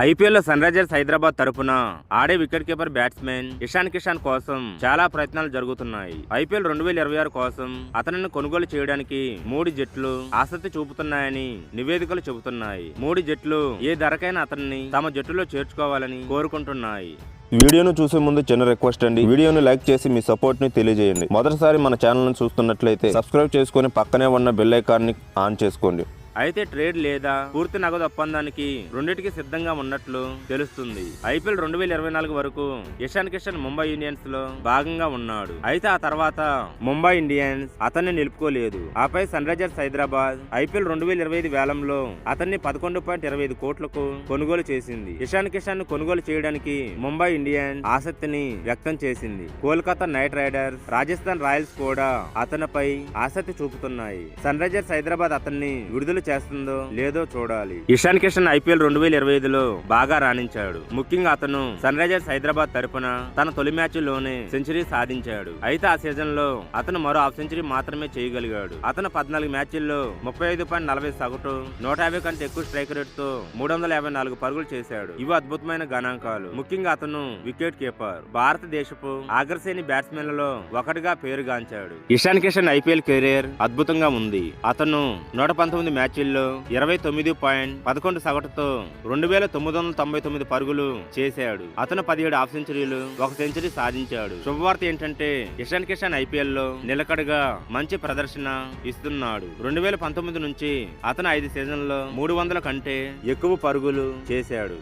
ఐపీఎల్లో sun Risers Hyderabad తరపున ఆడే wicket keeper batsmen Ishan Kishan కోసం చాలా ప్రయత్నాలు జరుగుతున్నాయి. ఐపీఎల్ రెండు వేల ఇరవై ఆరు కోసం అతనిని కొనుగోలు చేయడానికి మూడు జట్లు ఆసక్తి చూపుతున్నాయని నివేదికలు చెబుతున్నాయి. మూడు జట్లు ఏ ధరకైనా అతన్ని తమ జట్టులో చేర్చుకోవాలని కోరుకుంటున్నాయి. వీడియోను చూసే ముందు చిన్న రిక్వెస్ట్ అండి. వీడియోను లైక్ చేసి మీ సపోర్ట్ని తెలియజేయండి. మొదటిసారి మన ఛానల్ను చూస్తున్నట్లయితే సబ్స్క్రైబ్ చేసుకొని పక్కనే ఉన్న బెల్ ఐకాన్ని ఆన్ చేసుకోండి. అయితే ట్రేడ్ లేదా పూర్తి నగదు ఒప్పందానికి రెండింటికి సిద్ధంగా ఉన్నట్లు తెలుస్తుంది. ఐపీఎల్ రెండు వేల ఇరవై నాలుగు వరకు ఇషాన్ కిషన్ ముంబై ఇండియన్స్లో భాగంగా ఉన్నాడు. అయితే ఆ తర్వాత ముంబై ఇండియన్స్ అతన్ని నిలుపుకోలేదు. ఆపై సన్ రైజర్స్ హైదరాబాద్ ఐపీఎల్ రెండు వేల ఇరవై ఐదు వేలంలో అతన్ని పదకొండు పాయింట్ ఇరవై ఐదు కోట్లకు కొనుగోలు చేసింది. ఇషాన్ కిషన్ను కొనుగోలు చేయడానికి ముంబై ఇండియన్స్ ఆసక్తిని వ్యక్తం చేసింది. Kolkata Knight Riders Rajasthan Royals కూడా అతనిపై ఆసక్తి చూపుతున్నాయి. సన్ రైజర్స్ హైదరాబాద్ అతన్ని విడుదల చేస్తుందో? లేదో చూడాలి. ఇషాన్ కిషన్ ఐపీఎల్ రెండు వేల ఇరవై ఐదులో బాగా రాణించాడు. ముఖ్యంగా అతను సన్ రైజర్స్ హైదరాబాద్ తరపున తన తొలి మ్యాచ్లోనే సెంచరీ సాధించాడు. అయితే ఆ సీజన్లో అతను మరో హాఫ్ సెంచరీ మాత్రమే చేయగలిగాడు. అతను పద్నాలుగు మ్యాచ్ల్లో ముప్పై ఐదు పాయింట్ నలభై సగటు నూట యాభై కంటే ఎక్కువ స్ట్రైక్ రేట్తో మూడు వందల యాభై నాలుగు పరుగులు చేశాడు. ఇవి అద్భుతమైన గణాంకాలు. ముఖ్యంగా అతను వికెట్ కీపర్ భారతదేశపు అగ్రశ్రేణి బ్యాట్స్మెన్లలో ఒకటిగా పేరుగాంచాడు. ఇషాన్ కిషన్ ఐపీఎల్ కెరీర్ అద్భుతంగా ఉంది. అతను నూట పంతొమ్మిది మ్యాచ్ల్లో ఇరవై తొమ్మిది పాయింట్ పదకొండు సగటుతో రెండు వేల తొమ్మిది వందల తొంభై తొమ్మిది పరుగులు చేశాడు. అతను పదిహేడు హాఫ్ సెంచరీలు ఒక సెంచరీ సాధించాడు. శుభవార్త ఏంటంటే ఇషాన్ కిషన్ ఐపీఎల్లో నిలకడగా మంచి ప్రదర్శన ఇస్తున్నాడు. రెండు వేల పంతొమ్మిది నుంచి అతను ఐదు సీజన్లో మూడు వందల కంటే ఎక్కువ పరుగులు చేశాడు.